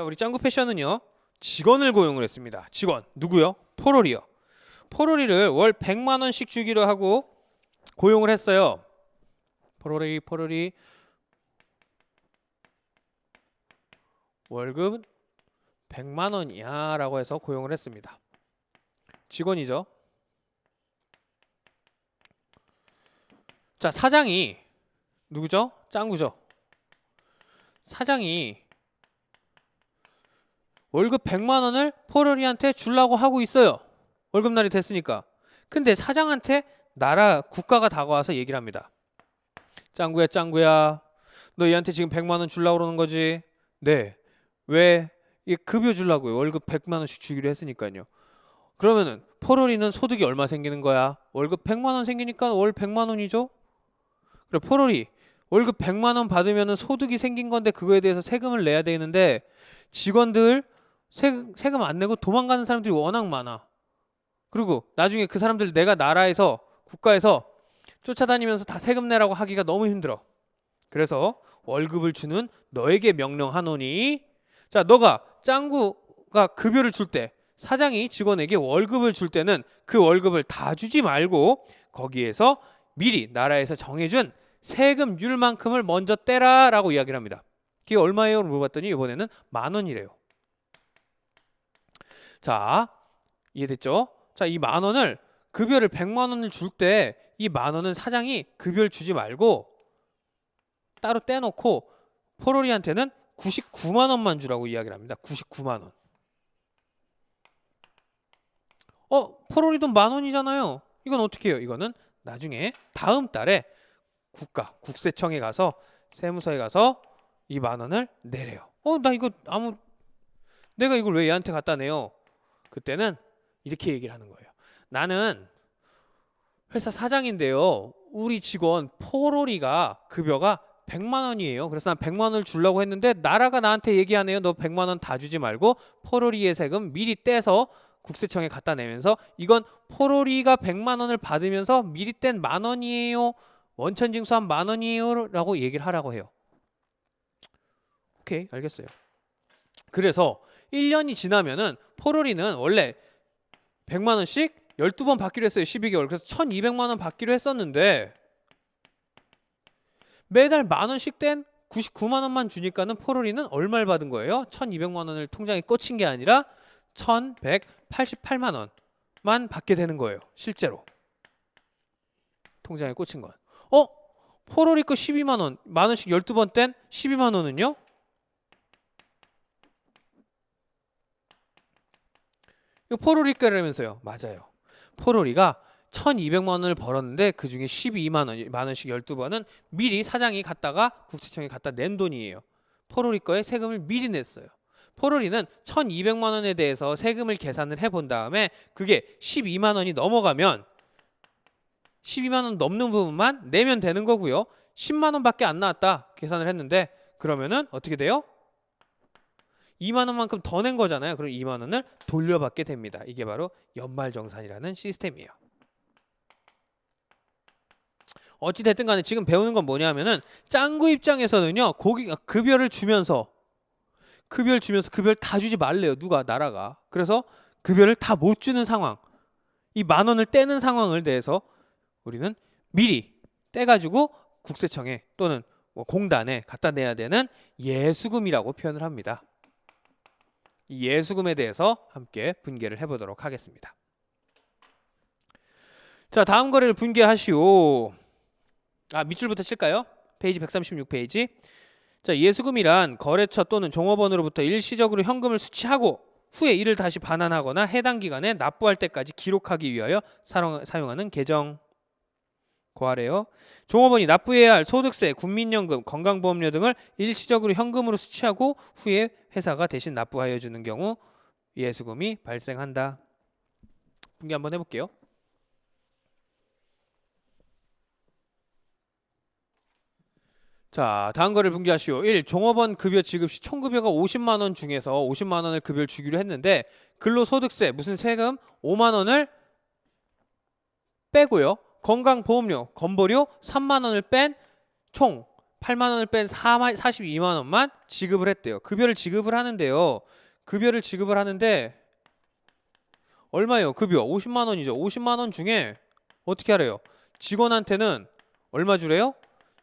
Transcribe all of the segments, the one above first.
자, 우리 짱구 패션은요. 직원을 고용을 했습니다. 직원. 누구요? 포로리요. 포로리를 월 100만 원씩 주기로 하고 고용을 했어요. 포로리 포로리 월급 100만 원이야 라고 해서 고용을 했습니다. 직원이죠. 자, 사장이 누구죠? 짱구죠. 사장이 월급 100만 원을 포로리한테 주려고 하고 있어요. 월급날이 됐으니까. 근데 사장한테 나라 국가가 다가와서 얘기를 합니다. 짱구야, 짱구야. 너 얘한테 지금 100만 원 주려고 그러는 거지? 네. 왜? 이 급여 주려고요. 월급 100만 원씩 주기로 했으니까요. 그러면은 포로리는 소득이 얼마 생기는 거야? 월급 100만 원 생기니까 월 100만 원이죠? 그래 포로리 월급 100만 원 받으면은 소득이 생긴 건데 그거에 대해서 세금을 내야 되는데 직원들 세, 세금 안 내고 도망가는 사람들이 워낙 많아. 그리고 나중에 그 사람들 내가 나라에서 국가에서 쫓아다니면서 다 세금 내라고 하기가 너무 힘들어. 그래서 월급을 주는 너에게 명령하노니 자 너가 짱구가 급여를 줄 때 사장이 직원에게 월급을 줄 때는 그 월급을 다 주지 말고 거기에서 미리 나라에서 정해준 세금률만큼을 먼저 떼라라고 이야기를 합니다. 그게 얼마예요? 물어봤더니 이번에는 만 원이래요. 자, 이해됐죠? 자, 이 만 원을 급여를 100만 원을 줄 때 이 만 원은 사장이 급여를 주지 말고 따로 떼놓고 포로리한테는 99만 원만 주라고 이야기를 합니다. 99만 원. 어, 포로리 돈 만 원이잖아요. 이건 어떻게 해요? 이거는 나중에 다음 달에 국가 국세청에 가서 세무서에 가서 이 만 원을 내래요. 어, 나 이거 아무 내가 이걸 왜 얘한테 갖다 내요? 그때는 이렇게 얘기를 하는 거예요. 나는 회사 사장인데요. 우리 직원 포로리가 급여가 100만 원이에요. 그래서 난 100만 원을 주려고 했는데 나라가 나한테 얘기하네요. 너 100만 원 다 주지 말고 포로리의 세금 미리 떼서 국세청에 갖다 내면서 이건 포로리가 100만 원을 받으면서 미리 뗀 만 원이에요. 원천 징수한 만 원이에요라고 얘기를 하라고 해요. 오케이, 알겠어요. 그래서 1년이 지나면은 포로리는 원래 100만 원씩 12번 받기로 했어요. 12개월. 그래서 1200만 원 받기로 했었는데 매달 만 원씩 뗀 99만 원만 주니까는 포로리는 얼마를 받은 거예요? 1200만 원을 통장에 꽂힌 게 아니라 1188만 원만 받게 되는 거예요. 실제로. 통장에 꽂힌 건. 어? 포로리 거 12만 원. 만 원씩 12번 뗀 12만 원은요? 이거 포로리 거라면서요. 맞아요. 포로리가 1200만 원을 벌었는데 그 중에 12만 원, 만 원씩 12번은 미리 사장이 갖다가 국세청에 갖다 낸 돈이에요. 포로리 거에 세금을 미리 냈어요. 포로리는 1200만 원에 대해서 세금을 계산을 해본 다음에 그게 12만 원이 넘어가면 12만 원 넘는 부분만 내면 되는 거고요. 10만 원밖에 안 나왔다 계산을 했는데 그러면은 어떻게 돼요? 2만 원만큼 더 낸 거잖아요. 그럼 2만 원을 돌려받게 됩니다. 이게 바로 연말정산이라는 시스템이에요. 어찌 됐든 간에 지금 배우는 건 뭐냐면은 짱구 입장에서는요. 고기 급여를 주면서 급여를 주면서 급여를 다 주지 말래요. 누가 나라가. 그래서 급여를 다 못 주는 상황. 이 만 원을 떼는 상황을 대해서 우리는 미리 떼 가지고 국세청에 또는 뭐 공단에 갖다 내야 되는 예수금이라고 표현을 합니다. 이 예수금에 대해서 함께 분개를 해보도록 하겠습니다. 자, 다음 거래를 분개하시오. 아, 밑줄부터 칠까요? 페이지 136페이지. 자, 예수금이란 거래처 또는 종업원으로부터 일시적으로 현금을 수취하고 후에 이를 다시 반환하거나 해당 기간에 납부할 때까지 기록하기 위하여 사용, 사용하는 계정. 고하래요. 종업원이 납부해야 할 소득세, 국민연금, 건강보험료 등을 일시적으로 현금으로 수취하고 후에 회사가 대신 납부하여 주는 경우 예수금이 발생한다. 분개 한번 해볼게요. 자, 다음 거를 분개하시오. 1. 종업원 급여 지급 시 총급여가 50만 원 중에서 50만 원을 급여를 주기로 했는데 근로소득세 무슨 세금 5만 원을 빼고요. 건강보험료, 건보료 3만 원을 뺀 총 8만 원을 뺀 4만, 42만 원만 지급을 했대요. 급여를 지급을 하는데요. 급여를 지급을 하는데 얼마예요? 급여 50만 원이죠. 50만 원 중에 어떻게 하래요? 직원한테는 얼마 주래요?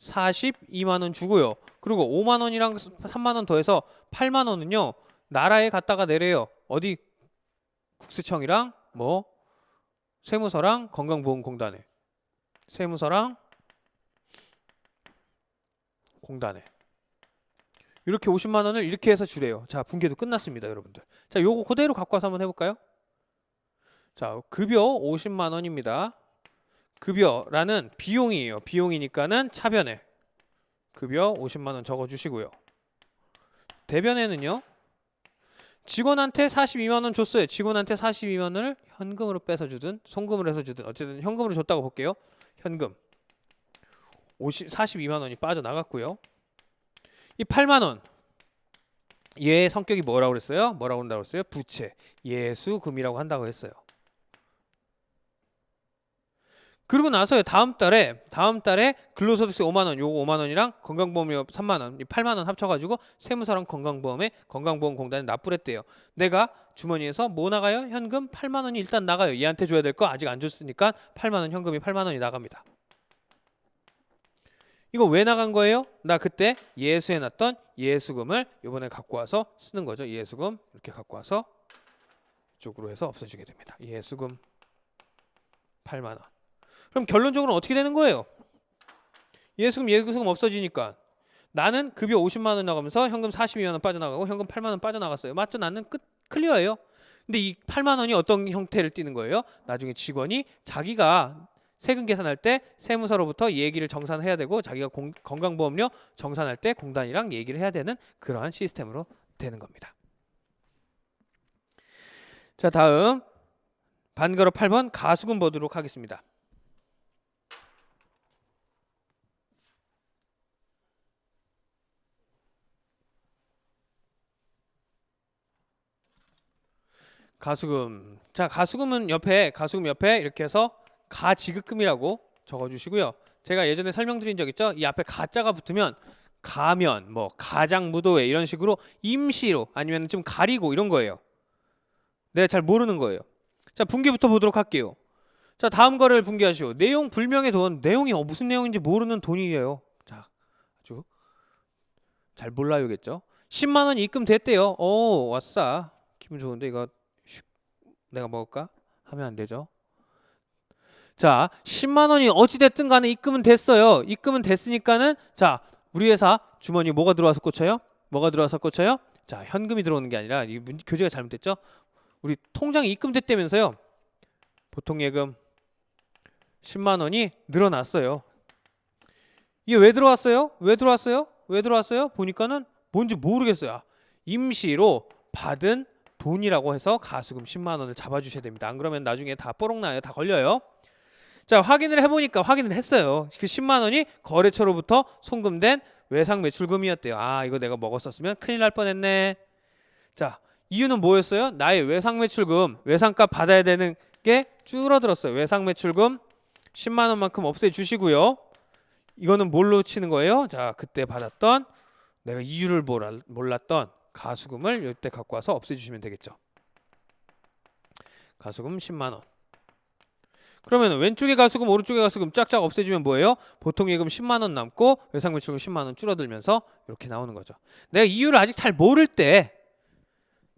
42만 원 주고요. 그리고 5만 원이랑 3만 원 더해서 8만 원은요. 나라에 갖다가 내래요. 어디 국세청이랑 뭐 세무서랑 건강보험공단에 세무서랑 공단에 이렇게 50만 원을 이렇게 해서 주래요. 자, 분계도 끝났습니다, 여러분들. 자, 요거 그대로 갖고 와서 한번 해 볼까요? 자, 급여 50만 원입니다. 급여라는 비용이에요. 비용이니까는 차변에 급여 50만 원 적어 주시고요. 대변에는요. 직원한테 42만 원 줬어요. 직원한테 42만 원을 현금으로 빼서 주든 송금을 해서 주든 어쨌든 현금으로 줬다고 볼게요. 현금 50, 42만 원이 빠져나갔고요. 이 8만 원 얘의 성격이 뭐라고 그랬어요? 뭐라고 한다고 그랬어요? 부채, 예수금이라고 한다고 했어요. 그리고 나서 다음 달에 다음 달에 근로소득세 5만 원, 요거 5만 원이랑 건강보험료 3만 원, 이 8만 원 합쳐가지고 세무서랑 건강보험에 건강보험공단에 납부를 했대요. 내가 주머니에서 뭐 나가요? 현금 8만 원이 일단 나가요. 얘한테 줘야 될 거 아직 안 줬으니까 8만 원 현금이 8만 원이 나갑니다. 이거 왜 나간 거예요? 나 그때 예수해 놨던 예수금을 이번에 갖고 와서 쓰는 거죠. 예수금 이렇게 갖고 와서 이쪽으로 해서 없애주게 됩니다. 예수금 8만 원. 그럼 결론적으로 어떻게 되는 거예요? 예수금 예수금 없어지니까 나는 급여 50만 원 나가면서 현금 42만 원 빠져나가고 현금 8만 원 빠져나갔어요. 맞죠? 나는 끝 클리어예요. 근데 이 8만 원이 어떤 형태를 띠는 거예요? 나중에 직원이 자기가 세금 계산할 때 세무서로부터 얘기를 정산해야 되고 자기가 공, 건강보험료 정산할 때 공단이랑 얘기를 해야 되는 그러한 시스템으로 되는 겁니다. 자 다음 반가로 8번 가수금 보도록 하겠습니다. 가수금. 자, 가수금은 옆에 가수금 옆에 이렇게 해서 가지급금이라고 적어 주시고요. 제가 예전에 설명드린 적 있죠? 이 앞에 가자가 붙으면 가면 뭐 가장 무도회 이런 식으로 임시로 아니면 좀 가리고 이런 거예요. 내가 잘 모르는 거예요. 자, 분기부터 보도록 할게요. 자, 다음 거를 분기하시오. 내용 불명의 돈. 내용이 어, 무슨 내용인지 모르는 돈이에요. 자, 아주 잘 몰라요겠죠? 10만 원 입금됐대요. 오, 왔어. 기분 좋은데 이거 내가 먹을까? 하면 안 되죠. 자, 10만 원이 어찌 됐든 간에 입금은 됐어요. 입금은 됐으니까는 자, 우리 회사 주머니 뭐가 들어와서 꽂혀요? 뭐가 들어와서 꽂혀요? 자, 현금이 들어오는 게 아니라 이 문, 교재가 잘못됐죠? 우리 통장에 입금됐다면서요. 보통 예금 10만 원이 늘어났어요. 이게 왜 들어왔어요? 왜 들어왔어요? 왜 들어왔어요? 보니까는 뭔지 모르겠어요. 아, 임시로 받은 돈이라고 해서 가수금 10만 원을 잡아주셔야 됩니다. 안 그러면 나중에 다 뽀록 나요. 다 걸려요. 자 확인을 해보니까 확인을 했어요. 그 10만 원이 거래처로부터 송금된 외상 매출금이었대요. 아 이거 내가 먹었었으면 큰일 날 뻔했네. 자 이유는 뭐였어요? 나의 외상 매출금 외상값 받아야 되는 게 줄어들었어요. 외상 매출금 10만 원만큼 없애 주시고요. 이거는 뭘로 치는 거예요? 자 그때 받았던 내가 이유를 몰랐던 가수금을 이때 갖고 와서 없애주시면 되겠죠. 가수금 10만 원. 그러면 왼쪽에 가수금 오른쪽에 가수금 짝짝 없애주면 뭐예요? 보통 예금 10만 원 남고 외상 매출금 10만 원 줄어들면서 이렇게 나오는 거죠. 내가 이유를 아직 잘 모를 때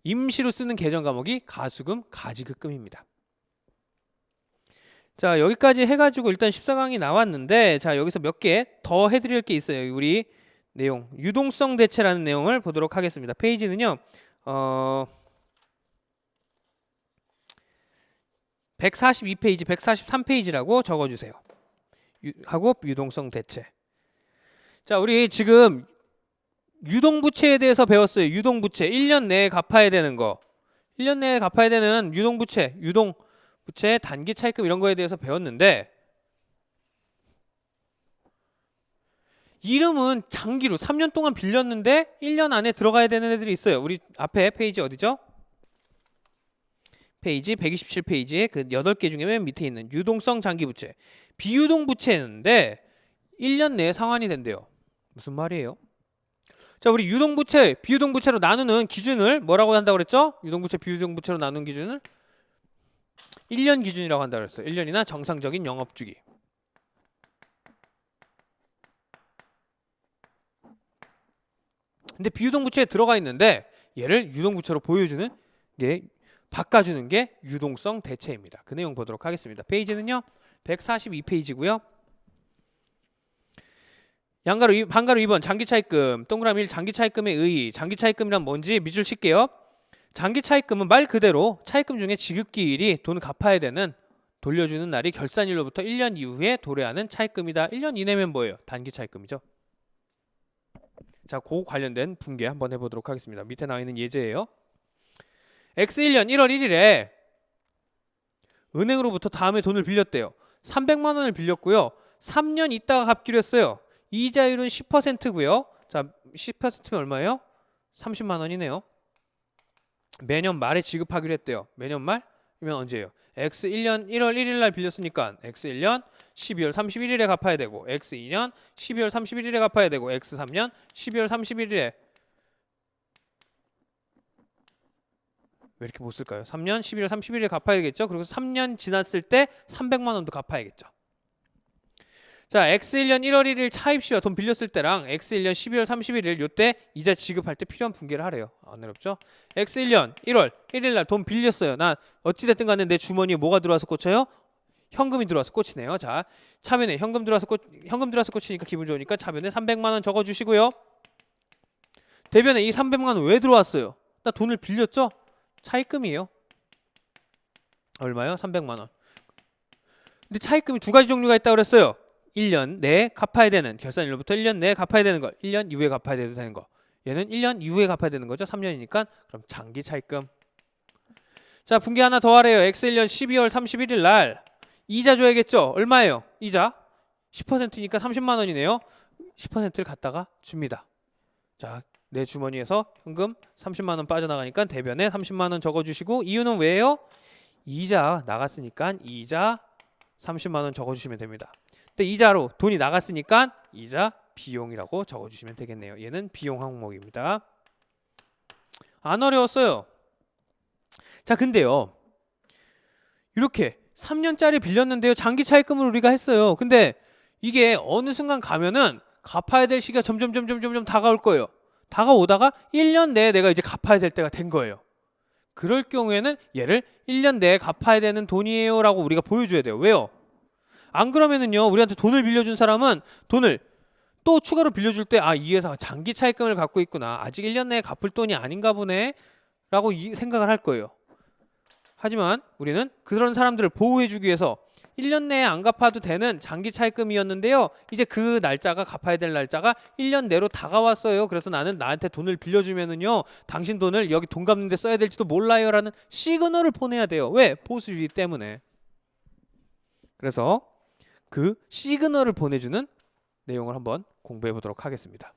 임시로 쓰는 계정 과목이 가수금 가지급금입니다. 자 여기까지 해가지고 일단 14강이 나왔는데 자 여기서 몇 개 더 해드릴 게 있어요. 우리 내용 유동성 대체라는 내용을 보도록 하겠습니다. 페이지는요. 어 142페이지, 143페이지라고 적어 주세요. 하고 유동성 대체. 자, 우리 지금 유동부채에 대해서 배웠어요. 유동부채. 1년 내에 갚아야 되는 거. 1년 내에 갚아야 되는 유동부채, 유동부채 단기 차입금 이런 거에 대해서 배웠는데 이름은 장기로 3년 동안 빌렸는데 1년 안에 들어가야 되는 애들이 있어요. 우리 앞에 페이지 어디죠? 페이지 127페이지에 그 8개 중에 맨 밑에 있는 유동성 장기 부채. 비유동 부채인데 1년 내에 상환이 된대요. 무슨 말이에요? 자, 우리 유동 부채, 비유동 부채로 나누는 기준을 뭐라고 한다고 그랬죠? 유동 부채, 비유동 부채로 나누는 기준을 1년 기준이라고 한다고 그랬어요. 1년이나 정상적인 영업 주기. 근데 비유동부채에 들어가 있는데 얘를 유동부채로 보여주는 게 바꿔주는 게 유동성 대체입니다. 그 내용 보도록 하겠습니다. 페이지는요. 142페이지고요. 양가로 이- 반가로 2번 장기차입금 동그라미 1 장기차입금의 의의 장기차입금이란 뭔지 밑줄 칠게요. 장기차입금은 말 그대로 차입금 중에 지급기일이 돈 갚아야 되는 돌려주는 날이 결산일로부터 1년 이후에 도래하는 차입금이다. 1년 이내면 뭐예요? 단기 차입금이죠. 자, 그 관련된 분계 한번 해보도록 하겠습니다. 밑에 나와 있는 예제예요. X1년 1월 1일에 은행으로부터 다음에 돈을 빌렸대요. 300만 원을 빌렸고요. 3년 있다가 갚기로 했어요. 이자율은 10%고요. 자, 10%면 얼마예요? 30만 원이네요. 매년 말에 지급하기로 했대요. 매년 말이면 언제예요? X 1년 1월 1일 날 빌렸으니까 X 1년 12월 31일에 갚아야 되고 X 2년 12월 31일에 갚아야 되고 X 3년 12월 31일에 왜 이렇게 못 쓸까요? 3년 11월 31일에 갚아야겠죠. 그리고 3년 지났을 때 300만 원도 갚아야겠죠. 자, X1년 1월 1일 차입 시와 돈 빌렸을 때랑 X1년 12월 31일 요때 이자 지급할 때 필요한 분계를 하래요. 안 어렵죠? X1년 1월 1일 날 돈 빌렸어요. 나 어찌 됐든 간에 내 주머니에 뭐가 들어와서 꽂혀요? 현금이 들어와서 꽂히네요. 자, 차변에 현금 들어와서 꽂 현금 들어와서 꽂히니까 기분 좋으니까 차변에 300만 원 적어 주시고요. 대변에 이 300만 원 왜 들어왔어요? 나 돈을 빌렸죠? 차입금이에요. 얼마요? 300만 원. 근데 차입금이 두 가지 종류가 있다고 그랬어요. 1년 내에 갚아야 되는 결산일로부터 1년 내에 갚아야 되는 거, 1년 이후에 갚아야 되는 거. 얘는 1년 이후에 갚아야 되는 거죠. 3년이니까 그럼 장기 차입금. 자, 분기 하나 더 하래요. X1년 12월 31일 날 이자 줘야겠죠. 얼마예요? 이자 10%니까 30만 원이네요. 10%를 갖다가 줍니다. 자, 내 주머니에서 현금 30만 원 빠져나가니까 대변에 30만 원 적어 주시고 이유는 왜요? 이자 나갔으니까 이자 30만 원 적어 주시면 됩니다. 근데 이자로 돈이 나갔으니까 이자 비용이라고 적어 주시면 되겠네요. 얘는 비용 항목입니다. 안 어려웠어요. 자, 근데요. 이렇게 3년짜리 빌렸는데요. 장기 차입금을 우리가 했어요. 근데 이게 어느 순간 가면은 갚아야 될 시기가 점점 점점 점점 다가올 거예요. 다가오다가 1년 내에 내가 이제 갚아야 될 때가 된 거예요. 그럴 경우에는 얘를 1년 내에 갚아야 되는 돈이에요라고 우리가 보여줘야 돼요. 왜요? 안 그러면은요, 우리한테 돈을 빌려준 사람은 돈을 또 추가로 빌려줄 때, 아, 이 회사가 장기 차입금을 갖고 있구나. 아직 1년 내에 갚을 돈이 아닌가 보네. 라고 이 생각을 할 거예요. 하지만 우리는 그런 사람들을 보호해주기 위해서 1년 내에 안 갚아도 되는 장기 차입금이었는데요. 이제 그 날짜가 갚아야 될 날짜가 1년 내로 다가왔어요. 그래서 나는 나한테 돈을 빌려주면은요. 당신 돈을 여기 돈 갚는 데 써야 될지도 몰라요 라는 시그널을 보내야 돼요. 왜? 보수주의 때문에. 그래서 그 시그널을 보내주는 내용을 한번 공부해 보도록 하겠습니다.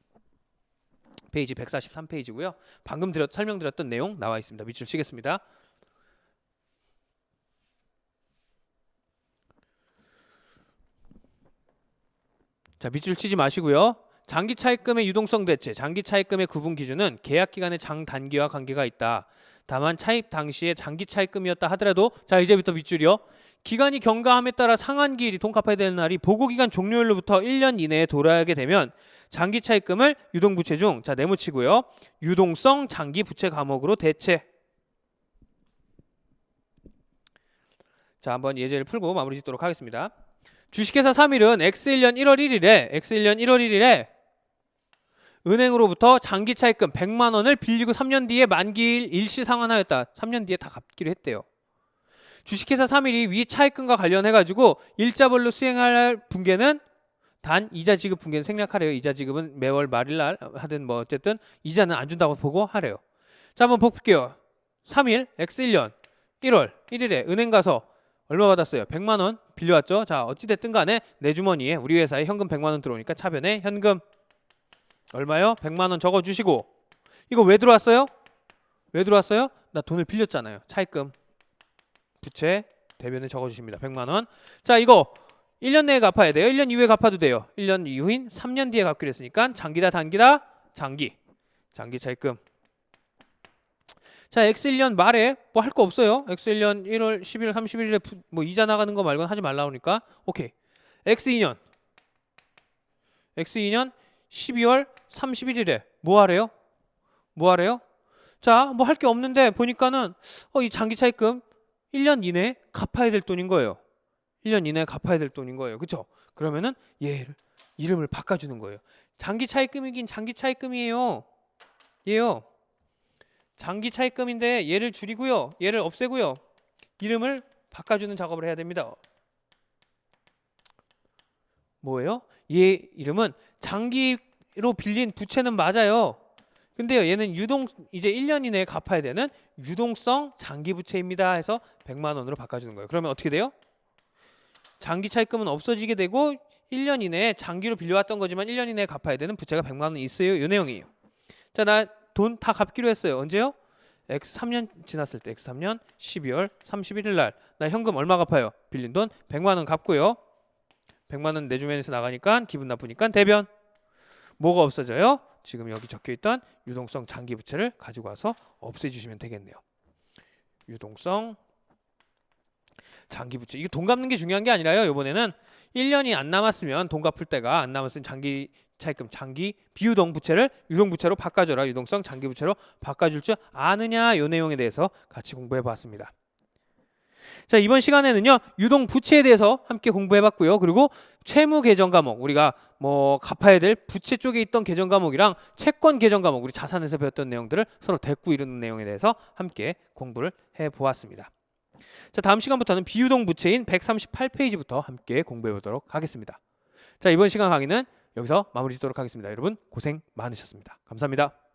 페이지 143페이지고요. 방금 드렸, 설명드렸던 내용 나와 있습니다. 밑줄 치겠습니다. 자, 밑줄 치지 마시고요. 장기 차입금의 유동성 대체, 장기 차입금의 구분 기준은 계약 기간의 장 단기와 관계가 있다. 다만 차입 당시에 장기 차입금이었다 하더라도 자 이제부터 밑줄이요. 기간이 경과함에 따라 상환기일이 돈 갚아야 되는 날이 보고기간 종료일로부터 1년 이내에 돌아가게 되면 장기 차입금을 유동부채 중 자 네모치고요. 유동성 장기 부채 과목으로 대체. 자 한번 예제를 풀고 마무리 짓도록 하겠습니다. 주식회사 3일은 X1년 1월 1일에 X1년 1월 1일에 은행으로부터 장기 차입금 100만 원을 빌리고 3년 뒤에 만기일 일시 상환하였다. 3년 뒤에 다 갚기로 했대요. 주식회사 3일이 위 차입금과 관련해 가지고 일자별로 수행할 분계는 단 이자 지급 분계는 생략하래요. 이자 지급은 매월 말일 날 하든 뭐 어쨌든 이자는 안 준다고 보고 하래요. 자 한번 볼게요. 3일 X1년 1월 1일에 은행 가서 얼마 받았어요? 100만 원 빌려왔죠. 자 어찌 됐든 간에 내 주머니에 우리 회사에 현금 100만 원 들어오니까 차변에 현금 얼마요? 100만 원 적어 주시고 이거 왜 들어왔어요? 왜 들어왔어요? 나 돈을 빌렸잖아요. 차입금 부채 대변에 적어 주십니다. 100만 원. 자, 이거 1년 내에 갚아야 돼요. 1년 이후에 갚아도 돼요. 1년 이후인 3년 뒤에 갚기로 했으니까 장기다 단기다 장기. 장기 차입금. 자, X 1년 말에 뭐 할 거 없어요. X 1년 1월 11일 31일에 뭐 이자 나가는 거 말고는 하지 말라 그러니까 오케이. X 2년. X 2년 12월 31일에 뭐 하래요? 뭐 하래요? 자, 뭐 할 게 없는데 보니까는 어, 이 장기 차입금 1년 이내에 갚아야 될 돈인 거예요. 1년 이내에 갚아야 될 돈인 거예요. 그렇죠? 그러면은 얘를 이름을 바꿔 주는 거예요. 장기 차입금이긴 장기 차입금이에요. 얘요. 장기 차입금인데 얘를 줄이고요. 얘를 없애고요. 이름을 바꿔 주는 작업을 해야 됩니다. 뭐예요? 얘 이름은 장기로 빌린 부채는 맞아요. 근데요, 얘는 유동 이제 1년 이내에 갚아야 되는 유동성 장기 부채입니다. 해서 100만 원으로 바꿔주는 거예요. 그러면 어떻게 돼요? 장기 차입금은 없어지게 되고 1년 이내에 장기로 빌려왔던 거지만 1년 이내에 갚아야 되는 부채가 100만 원 있어요. 이 내용이에요. 자, 나 돈 다 갚기로 했어요. 언제요? X 3년 지났을 때 X 3년 12월 31일 날 나 현금 얼마 갚아요? 빌린 돈 100만 원 갚고요. 100만 원 내 주머니에서 나가니까 기분 나쁘니까 대변. 뭐가 없어져요? 지금 여기 적혀 있던 유동성 장기 부채를 가지고 와서 없애 주시면 되겠네요. 유동성 장기 부채. 이게 돈 갚는 게 중요한 게 아니라요. 이번에는 1년이 안 남았으면 돈 갚을 때가 안 남았으면 장기 차입금 장기 비유동 부채를 유동 부채로 바꿔줘라. 유동성 장기 부채로 바꿔줄 줄 아느냐 이 내용에 대해서 같이 공부해 봤습니다. 자 이번 시간에는요 유동 부채에 대해서 함께 공부해 봤고요. 그리고 채무 계정 과목 우리가 뭐 갚아야 될 부채 쪽에 있던 계정 과목이랑 채권 계정 과목 우리 자산에서 배웠던 내용들을 서로 대꾸 이루는 내용에 대해서 함께 공부를 해 보았습니다. 자 다음 시간부터는 비유동 부채인 138페이지부터 함께 공부해 보도록 하겠습니다. 자 이번 시간 강의는 여기서 마무리 짓도록 하겠습니다. 여러분 고생 많으셨습니다. 감사합니다.